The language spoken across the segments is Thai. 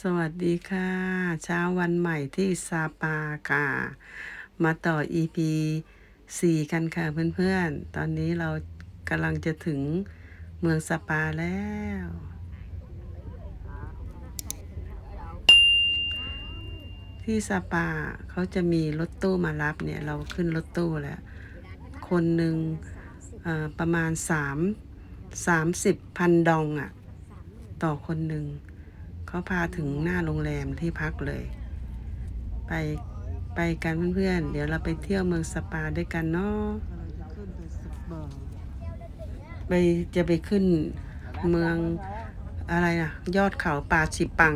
สวัสดีค่ะ เช้าวันใหม่ที่ซาปาค่ะ มาต่อ EP 4 กันค่ะเพื่อนๆ ตอนนี้เรากำลังจะถึงเมืองซาปาแล้ว ที่ซาปาเขาจะมีรถตู้มารับเนี่ย เราขึ้นรถตู้แล้ว คนหนึ่งประมาณ 3 30พันดองอะ่ะ ต่อคนหนึ่ง เขาพาถึงหน้าโรงแรมที่พักเลย ไปไปกันเพื่อนๆ เดี๋ยวเราไปเที่ยวเมืองสปาด้วยกันเนาะไปจะไปขึ้นเมืองอะไรนะยอดเขาปาชิปัง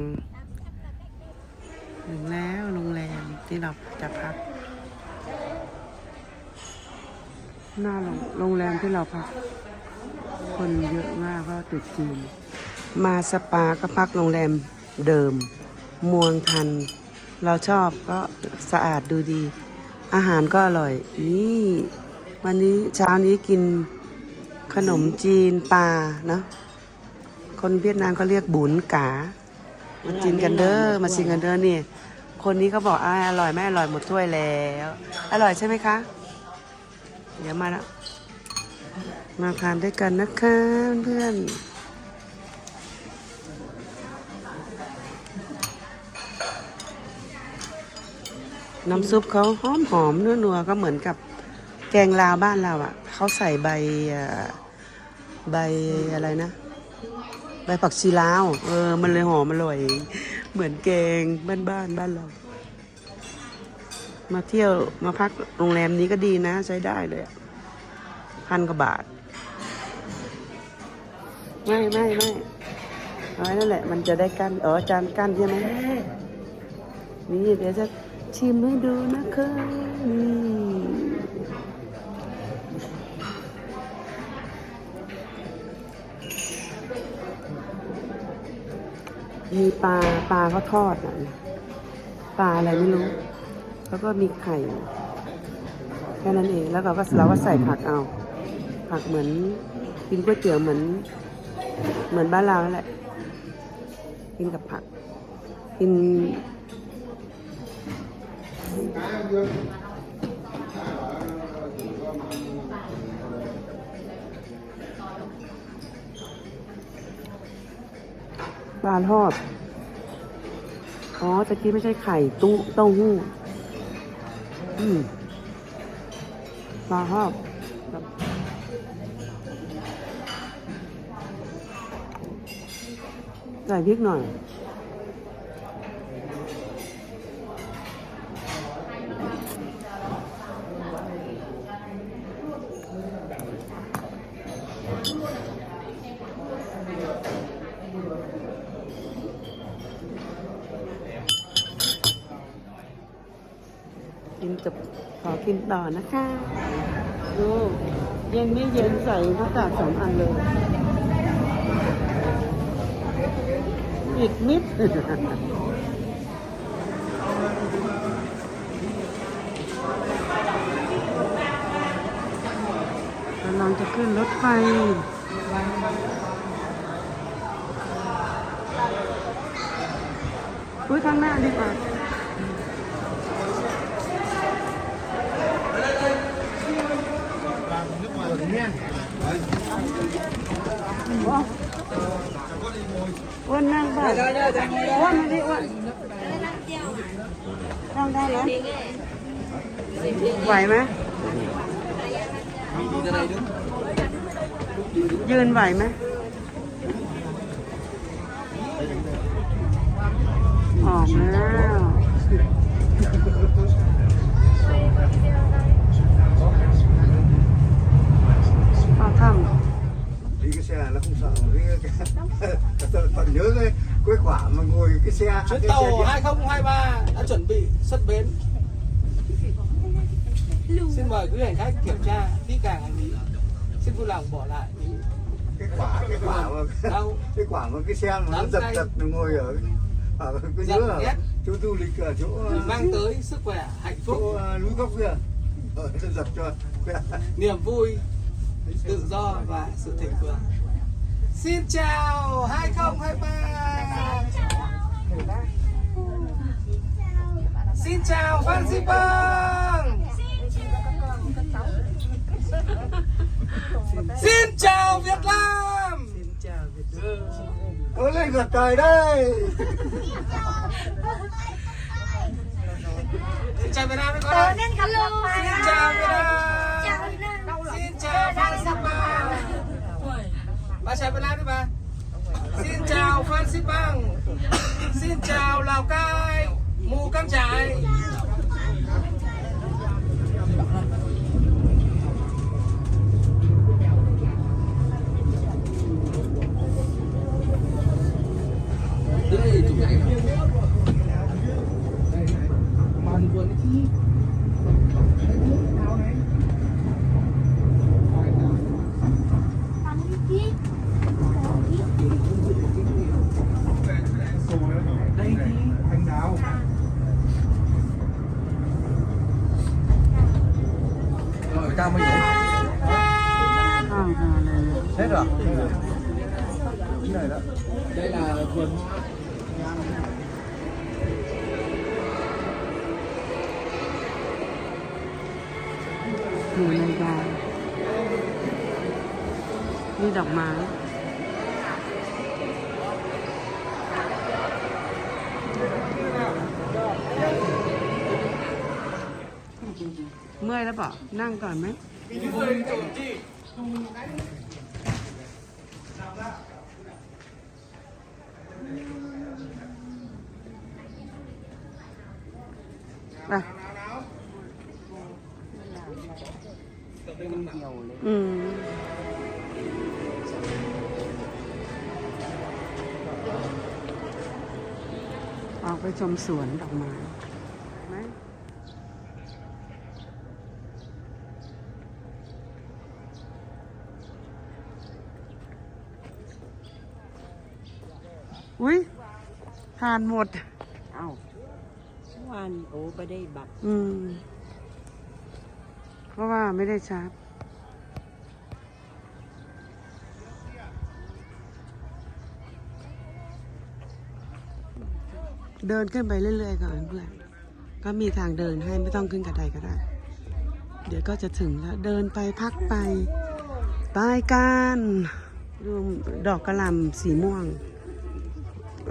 ถึงแล้วโรงแรมที่เราจะพัก หน้าโรงงแรมที่เราพัก คนเยอะมากเพราะติดจีน มาสปาก็พักโรงแรมเดิมมวงทัน เราชอบก็สะอาดดูดี อาหารก็อร่อย นี่วันนี้เช้านี้กินขนมจีนปลาเนาะคนเวียดนามเขาเรียกบุญกามากินกันเด้อมาชิมกันเด้อนี่คนนี้เขาบอกออร่อยไม่อร่อยหมดถ้วยแล้ว อร่อยใช่ไหมคะ เดี๋ยวมาแล้วมาทานด้วยกันนะคะเพื่อน น้ำซุปเขาหอมหอมนัวนัวๆก็เหมือนกับแกงลาวบ้านเราอะเขาใส่ใบใบอะไรนะ ใบผักชีลาว เออ มันเลยหอมอร่อย เหมือนแกงบ้านบ้านๆบ้านเรา มาเที่ยวมาพักโรงแรมนี้ก็ดีนะ ใช้ได้เลยพันกว่าบาท ไม่ไม่ไม่เอาไว้นั่นแหละ มันจะได้กั้นอ๋อจานกั้นใช่ไหมนี่เดี๋ยวจะ ชิมให้ดูนะคะนี่มีปลาปลาเขาทอดอะปลาอะไรไม่รู้ แล้วก็มีไข่ แค่นั้นเอง แล้วเราก็เราก็ใส่ผักเอา ผักเหมือนกินก๋วยเตี๋ยวเหมือน เหมือนบ้านเราแหละ กินกับผัก กิน ปลาทอด อ๋อตะกี้ไม่ใช่ไข่ตุ้งเต้าหู้ อืมปลาทอดใส่พริกหน่อย กินจบขอกิน ต่อนะคะดูเย็นไม่เย็นใส่หน้ากากสองอันเลย อีกนิดกำลังจะขึ้นรถไฟอุ้ยข้างหน้าดีกว่า อ้วนนั่งบ้างอ้วนไม่ได้อ้วนนั่งได้นะไหวไหมยืนไหวไหมออกแล้ว xe là nó không sợ cái, còn nhớ cái quế quả mà ngồi cái xe Chuyến cái tàu xe điện. 2023 đã chuẩn bị xuất bến. Xin mời quý hành khách kiểm tra kỹ càng hành lý. Xin vui lòng bỏ lại những cái quả cái quả mà Đâu? cái quả mà cái xe mà nó giật giật ngồi ở ở cái nhớ ở chỗ du lịch ở chỗ mang tới sức khỏe, hạnh phúc, chỗ ờ, núi gốc kia giật cho niềm vui, tự do và sự thịnh vượng. Xin chào 2023 Xin chào Phan Di Bang. Xin chào Việt Nam. Xin chào Việt Nam Cố lên ngược trời đây Xin chào Việt Nam. Đấy con ơi Xin chào Việt Nam. Xin chào Phan Di Bang. มาใช้เป็นร้านได้ปะสิ้นเจ้าฟันซิบังสิ้นเจ้าเหล่ากายหมูกังใจเฮ้ยจุดใหญ่มันควรที่ đi Anh đào Rồi tao mới nhảy ข้าวมาเลย Hết rồi Cái này đó Đây là vườn hoa อยู่ในยานี่ดอกไม้เมื่อยแล้วเปล่านั่งก่อนไหม มสวนดอกไม้ไหมอุ้ยทานหมด เอ้าวันโอ้ไม่ได้บัตรอืม เพราะว่าไม่ได้ชาร์จ เดินขึ้นไปเรื่อยๆก่อนเพื่อนก็มีทางเดินให้ไม่ต้องขึ้นกระไดก็ได้ เดี๋ยวก็จะถึงแล้ว เดินไปพักไปไปกันดูดอกกระหล่ำสีม่วง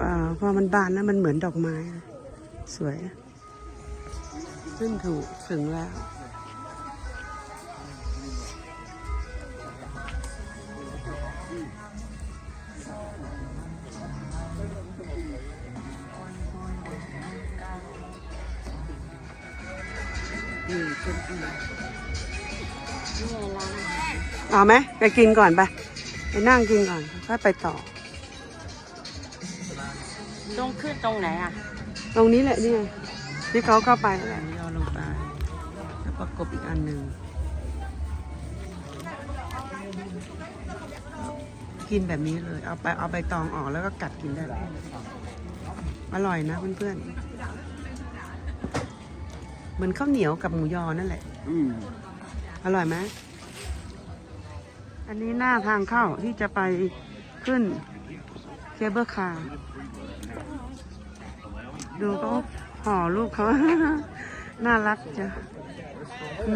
อาพอมันบานแล้วมันเหมือนดอกไม้ สวย ขึ้นถูกถึงแล้ว ไหมไปกินก่อนไปไปนั่งกินก่อนค่อยไปต่อ ต้องขึ้นตรงไหนอะ ตรงนี้แหละนี่ไงที่เขาเข้าไปนั่นแหละนี่เอาลงไปแล้วประกบอีกอันหนึ่งกินแบบนี้เลย เอาไปเอาใบตองออกแล้วก็กัดกินได้เลยอร่อยนะเพื่อนๆ เหมือนข้าวเหนียวกับหมูยอนั่นแหละ Ừ อร่อยไหม อันนี้หน้าทางเข้าที่จะไปขึ้นเคเบิลคาร์ดูเขาห่อลูกเขา น่ารักจ้ะ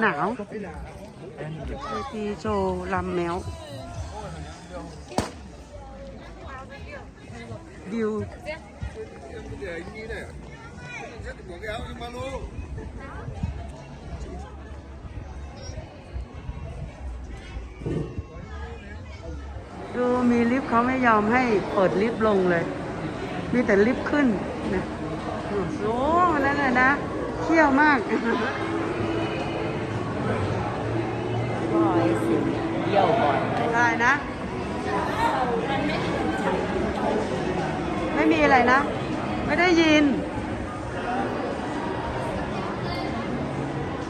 หนาวเวทีโชว์ลำแมว ดิวดูมีลิฟต์ เขาไม่ยอมให้เปิดลิฟต์ลงเลย มีแต่ลิฟต์ขึ้นนะโอ้โหนั่นเลยนะเที่ยวมากก็ไอ้สิเยี่ยวบ่อยได้นะ ไม่มีอะไรนะ ไม่ได้ยิน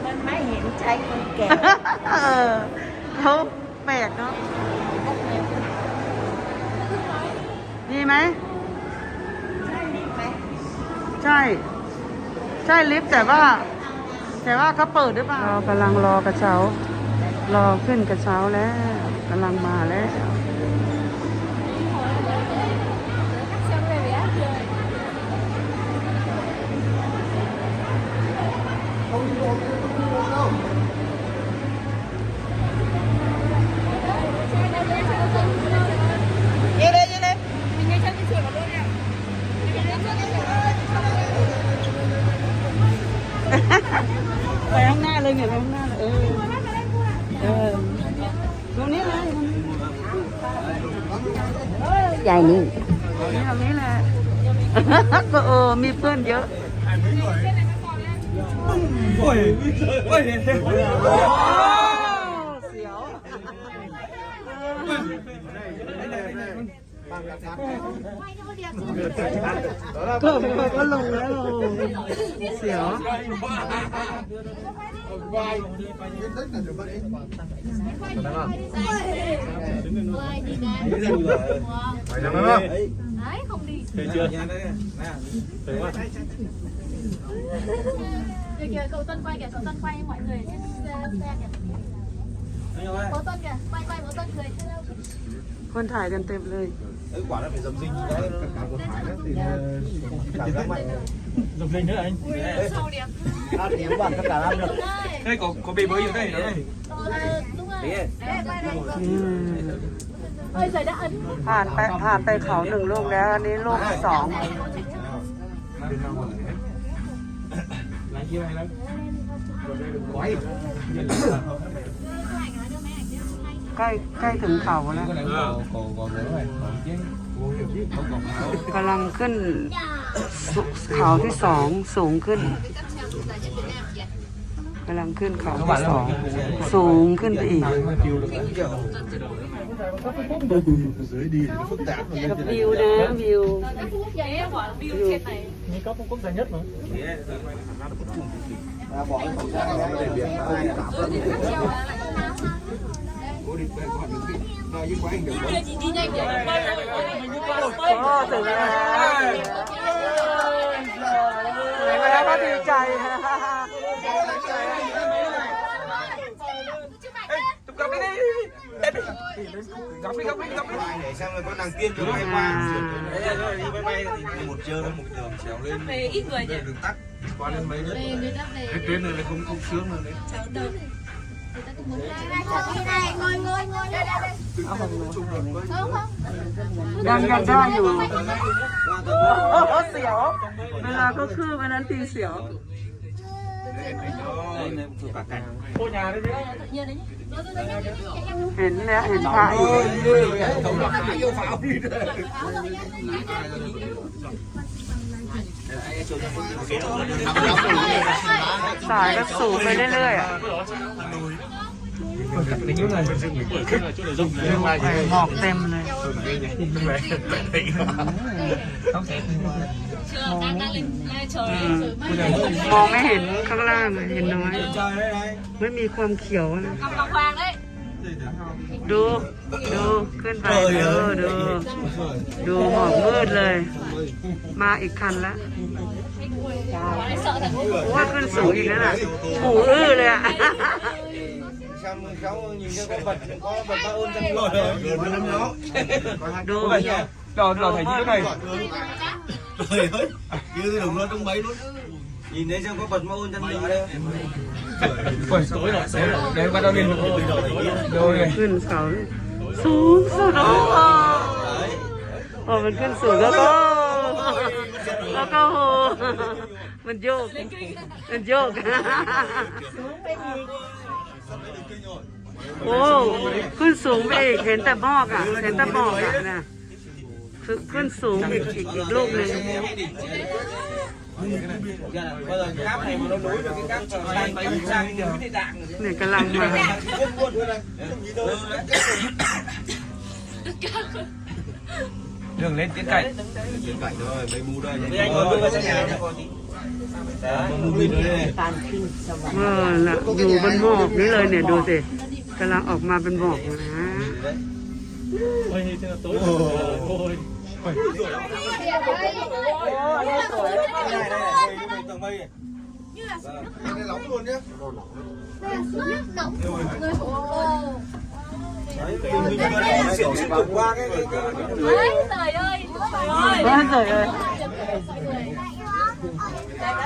มันไม่เห็นใจคนแก่ เออเขาแปลกเนาะ ไหม ใช่ ใช่ลิฟต์แต่ว่า แต่ว่าเขาเปิดหรือเปล่าเรากำลังรอกระเช้ารอขึ้นกระเช้าแล้วกำลังมาแล้ว เสียวก็ก็ลงแล้วเสียว phải làm không đấy không đi Thấy chưa? kìa kìa cậu Tuân quay kìa cậu Tuân quay mọi người trên xe xe kìa cậu Tuân kìa quay quay cậu Tuân cười chứ đâu คนถ่ายกันเต็มเลย cái quả nó phải dầm dinh đấy cả một phải nó thì cảm giác mạnh Dùng lên nữa anh. sâu đẹp ăn thì bạn tất cả ăn được đúng rồi Đây có có bì bơi ở đây nữa. Ờ, đúng rồi Ê, quay đây อืม ơi giời đã ấn ผ่านไปผ่านไปเขาหนึ่งลูกแล้ว อันนี้ลูกที่สอง Lại kia này lắm. quay ใกล้ใกล้ถึงเขาแล้ว Cái này có có có rửa rồi. Còn chứ. Uống nhiều chứ. Không còn áo. กำลังขึ้นสุเขาที่สองสูงขึ้นกำลังขึ้นเขาที่สองสูงขึ้นไปอีก Chiều được đấy. กับวิวนะวิว vậy á như cấp quốc gia nhất mà. Cố định về gọi được gì nói với quá anh được không chị đi nhanh vậy mình đi qua rồi có tử này này bắt thì chạy Ê, tụi cầm đi đi Em đi. Cặp đi cặp đi cặp đi. để xem là có nàng tiên được hay qua Đấy rồi đi máy bay thì một chơi một đường trèo lên. về ít người nhỉ Đường tắt. Qua lên mấy đất. về người ta về Cái tuyến này là không không sướng nữa đấy. cháu đâu người ta cũng muốn đây đây này ngồi ngồi ngồi đây đây đây không không ยังยังได้อยู่โอ้โหเสียว เวลาก็คือวันนั้นทีเสียว Hình nè, hình phải. Xài các về lên lưỡi à? Ngọt tem này. Không ขึ้น chỗ này dừng lên mai หมอกเต็มเลย không thể trường đang đang lên lên trời อืมมองไม่เห็นข้างล่างอะเห็นน้อย trời đấy này ไม่มีความเขียวนะ cầm ngọc hoàng đấy ดู ดูขึ้นไปดูดู ดูหมอกมืดเลย มาอีกคันละ đấy sợ thật ว่าขึ้นสูงอีกแล้วน่ะหูอื้อเลยอะ xem cháu nhìn cho có vật có vật ba ôn chân rồi rồi nó nó ดู rồi rồi thầy chỗ này trời ơi như đừng lo trong mấy luôn nhìn thấy xem có vật ma ôn chân nữa đây Ôi, tối rồi tối rồi đấy bắt đầu lên rồi này ขึ้นเขาเลยสูงสุดโอ้โหพอมันขึ้นสูงแล้วก็แล้ว ก็โหมันโยกมันโยกโอ้ขึ้นสูงไปอีกเห็นแต่หมอกอะเห็นแต่หมอกอะนะคือขึ้นสูงอีกอีกอีกลูกหนึ่ง bao giờ cáp này mà nó nối với cái cáp sang bay sang giờ cái đạn เนี่ยกำลังมา đường lên tiến cảnh cảnh rồi mấy mu đây Bây anh còn đưa vào trong nhà nhá mu bên đây เออละอยู่บนหมอกนี่เลยเนี่ยดูสิกำลังออกมาเป็นหมอกอยู่นะ ôi thế là tối ôi tầng mây cái lóng luôn nhá người ồ xỉu xỉu cực qua cái cái cái đấy trời ơi trời ơi บ้านเลยเลย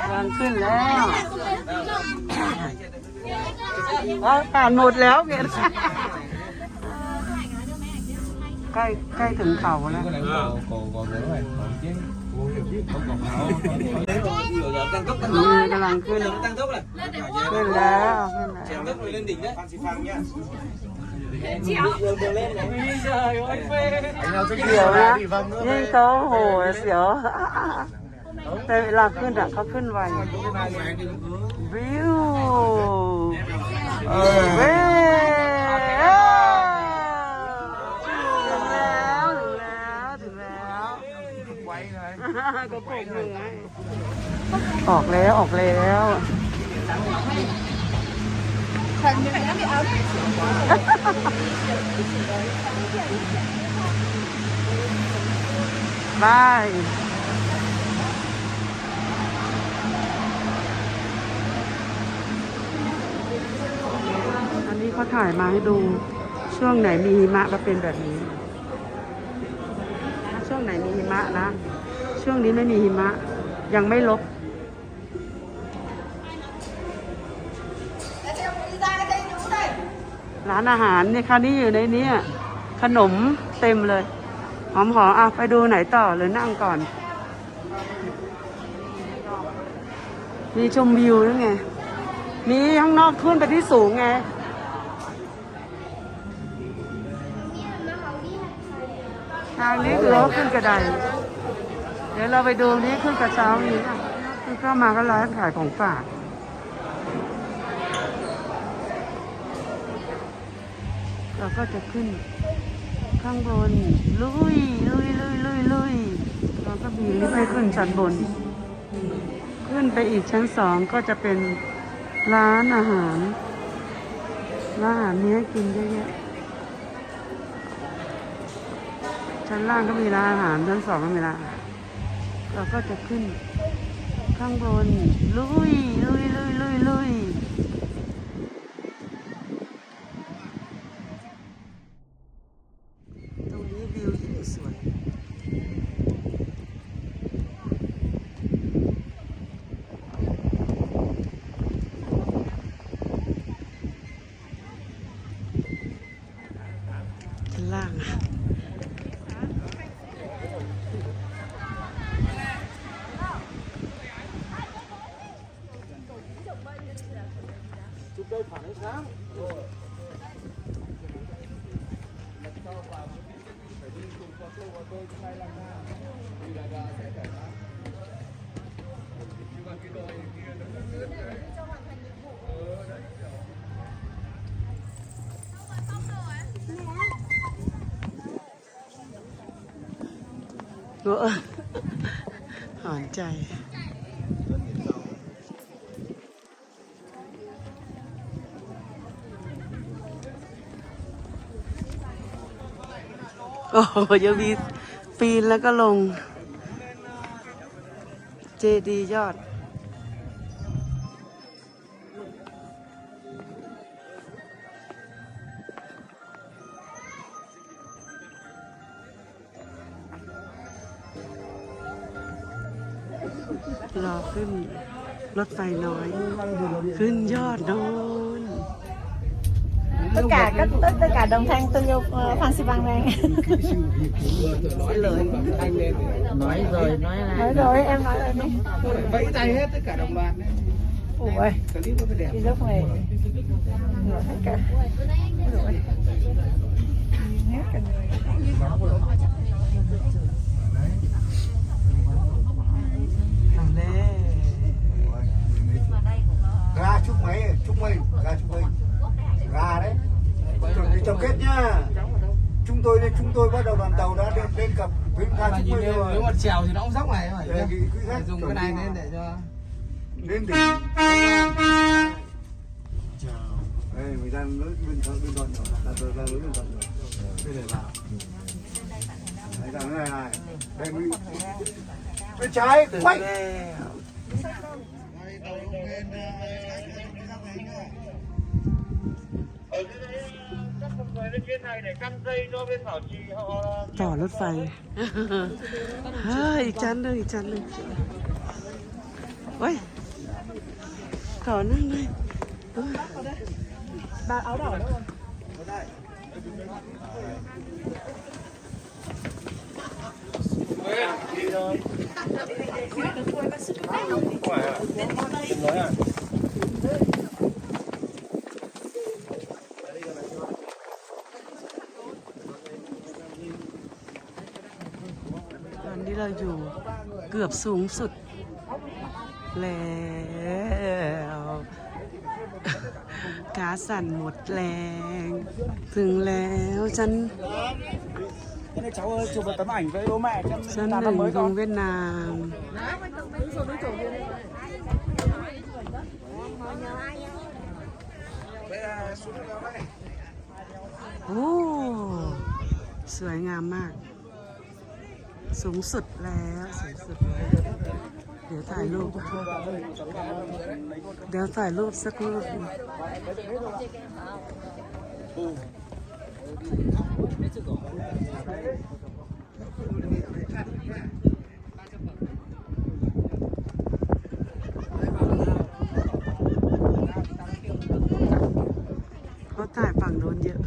กำลังขึ้นแล้วอ๋อผ่านหมดแล้วเนี่ย ใกล้ใกล้ถึงเขาแล้ว cái này có có có rửa rồi còn chứ uống nhiều chứ không còn áo đấy rồi giờ tăng tốc tăng นี่กกำลังขึ้น tăng tốc này ขึ้นแล้วขึ้นแล้ว chèn tốc rồi lên đỉnh đấy phan xi phăng nhá chéo đường đường lên này trời ơi phê anh nào thích เสียวนะ đi vâng nữa ยิ่งเขาโหเสียว แต่เวลาขึ้นอะเขาขึ้นไววิวเออเว้ยถึงแล้วถึงแล้วถึงแล้วไวเลย ก็ปกมือให้ออกแล้วออกแล้วบายอันนี้เขาถ่ายมาให้ดูช่วงไหนมีหิมะก็เป็นแบบนี้ ช่วงไหนมีหิมะนะ ช่วงนี้ไม่มีหิมะ ยังไม่ลบร้านอาหารเนี่ยค่ะนี่อยู่ในนี้ขนมเต็มเลย หอมหอมอะไปดูไหนต่อหรือนั่งก่อน มีชมวิวนั่นไง มีข้างนอกขึ้นไปที่สูงไงทางนี้คือรถขึ้นกระได เดี๋ยวเราไปดูนี้ขึ้นกระเช้านี้อะขึ้นเข้ามาก็ร้านขายของฝากเราก็จะขึ้นข้างบน ลุยลุยลุยลุยลุยเราก็มีลิฟต์ให้ขึ้นชั้นบน ขึ้นไปอีกชั้นสองก็จะเป็นร้านอาหารร้านอาหารมีให้กินเยอะแยะชั้นล่างก็มีร้านอาหารชั้นสองก็มีร้านอาหาร เราก็จะขึ้นข้างบนลุยลุยลุยลุยลุยตรงนี้วิวหินสวย ชั้นล่างอะ chụp đây phản ánh sáng เออหอนใจโอ้โหยังมีปีนแล้วก็ลง เจดียอด cả đồng thanh tôi yêu uh, Phan Xipang đây. Nói lời anh lên nói rồi nói là nói rồi em nói rồi đấy. Vẫy tay hết tất cả đồng loạt đấy. ủa. Clip nó phải đẹp. Đi lúc này. Hết cả Rửa. hết cả. Ra chúc mấy chúc mấy ra chúc mấy ra đấy chuẩn bị tổng kết nhá chúng tôi đây chúng tôi bắt đầu đoàn tàu đã lên lên cặp với chúc nhìn mấy nếu rồi nếu mà trèo thì nó cũng dốc này phải Đây, khách dùng cái này lên để cho lên đỉnh đây mình đang lối bên thợ bên đoàn rồi là tôi ra lối bên đoàn rồi bây giờ vào đây là cái này này đây mình bên trái ถึง quay lại lên trên này để căn dây cho bên bảo trì họ tỏ lót vầy hơi chán đây chán đây ôi. Thở nâng đây bà áo đỏ đâu rồi. เกือบสูงสุด แล้วขาสั่นหมดแรง ถึงแล้วชั้น Cái này cháu ơi, chụp một tấm ảnh với bố mẹ cho ชั้น làm หนึ่ năm ง mới ของเวียดนามโอ้ สวยงามมาก สูงสุดแล้วสูงสุดแล้วเดี๋ยวถ่ายรูปเดี๋ยวถ่ายรูปสักรูปหนึ่งเขาถ่ายฝั่งโน้นเยอะ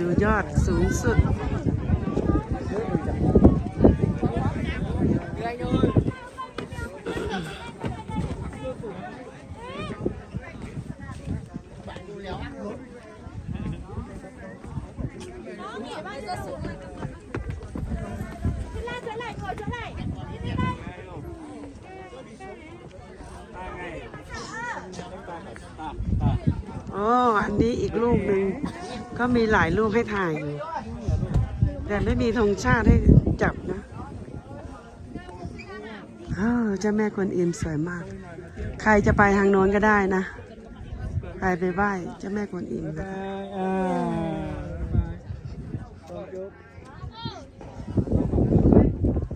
ดูยอด สุดอ๋อ อันนี้อีกลูกหนึ่งก็มีหลายลูกให้ถ่ายอยู่ แต่ไม่มีธงชาติให้จับนะเออเจ้าแม่กวนอิมสวยมาก ใครจะไปทางโน้นก็ได้นะ ใครไปไหว้เจ้าแม่กวนอิมนะคะ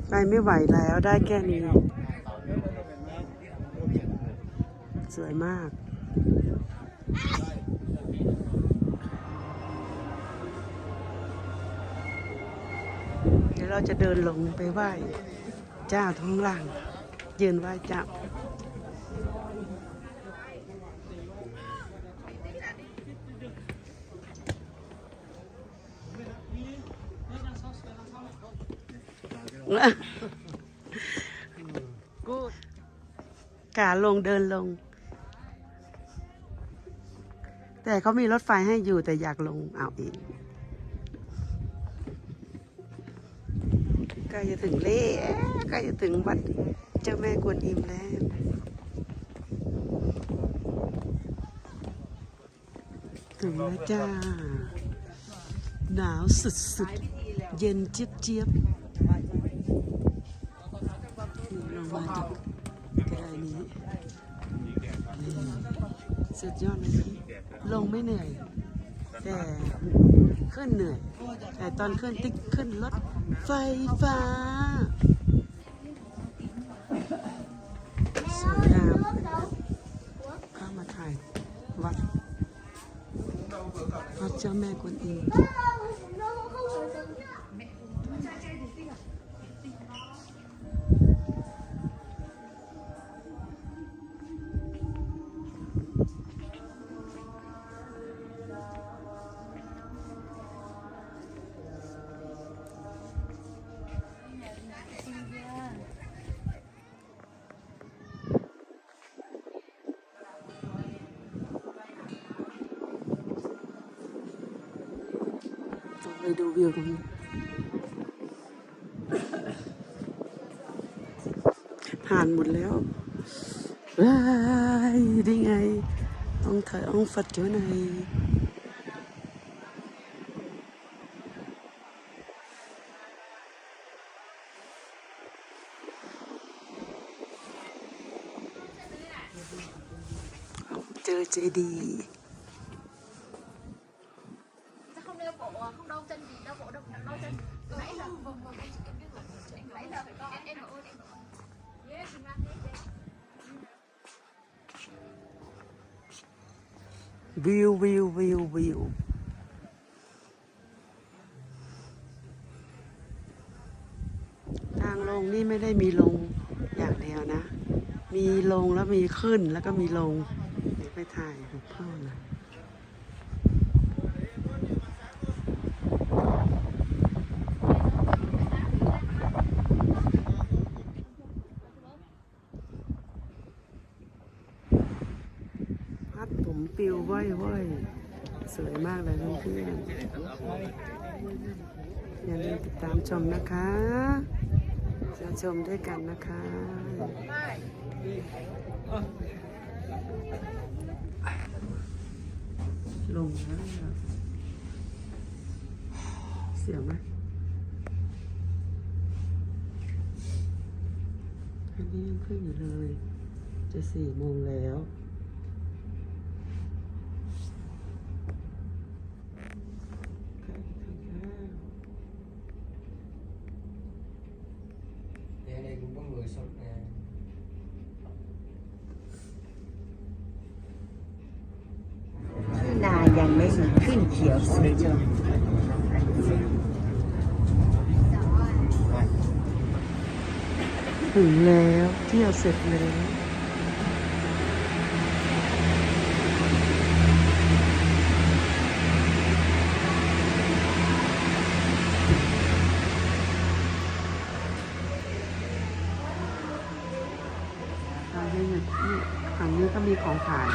ไปไม่ไหวแล้วได้แค่นี้ สวยมาก เดี๋ยวเราจะเดินลงไปไหว้เจ้าท้องล่าง ยืนไหว้เจ้ากูดขาลงเดินลง แต่เขามีรถไฟให้อยู่แต่อยากลงเอาเอง ล้จะถึงเล่ใกล้จะถึงวัดเจ้าแม่กวนอิมแล้วถึงแล้วจ้า หนาวสุดๆ เย็นเจี๊ยบเจี๊ยบลงมาจากกระไดนี้นี่สุดยอดเลยพี่ลงไม่เหนื่อย แต่ ขึ้นเหนื่อยแต่ตอนขึ้นติ๊กขึ้นรถไฟฟ้าสวยงามเข้ามาถ่ายวัดวัดเจ้าแม่กวนอิม วิวตรงนี้ ผ่านหมดแล้วว้ายได้ไงต้องถ่ายองฟัดเจ้าในอยเจอเจดีย์ ไม่ได้มีลงอย่างเดียวนะ มีลงแล้วมีขึ้นแล้วก็มีลง เดี๋ยวไปถ่ายหลวงพ่อนะพัดผมปิวไหว้ไหว้สวยมากเลยเพื่อนๆอย่าลืมติดตามชมนะคะ จะชมด้วยกันนะคะลงแล้วอะเสียไหมอันนี้ยังขึ้นอยู่เลย จะสี่โมงแล้ว Đây đây cũng có người sốt nè ที่นายังไม่มี ขึ้นเขียวสีชมถึงแล้วเที่ยวเสร็จแล้วเรายังเหนือนี่ฝั่งนี้ก็มีของขาย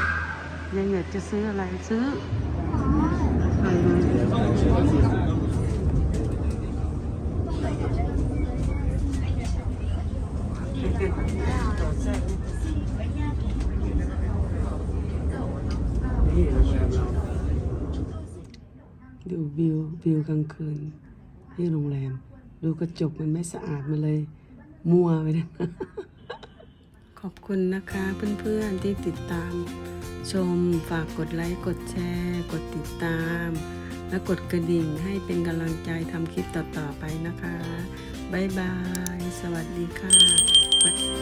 ยังเหนือจะซื้ออะไรซื้อไปเลย ดูวิววิวกลางคืนที่โรงแรม ดูกระจกมันไม่สะอาดมันเลย มัวไปนะขอบคุณนะคะเพื่อนๆที่ติดตาม ชม ฝากกดไลค์ กดแชร์ กดติดตาม และกดกระดิ่งให้เป็นกำลังใจทำคลิปต่อ ๆ ไปนะคะ บ๊ายบาย สวัสดีค่ะ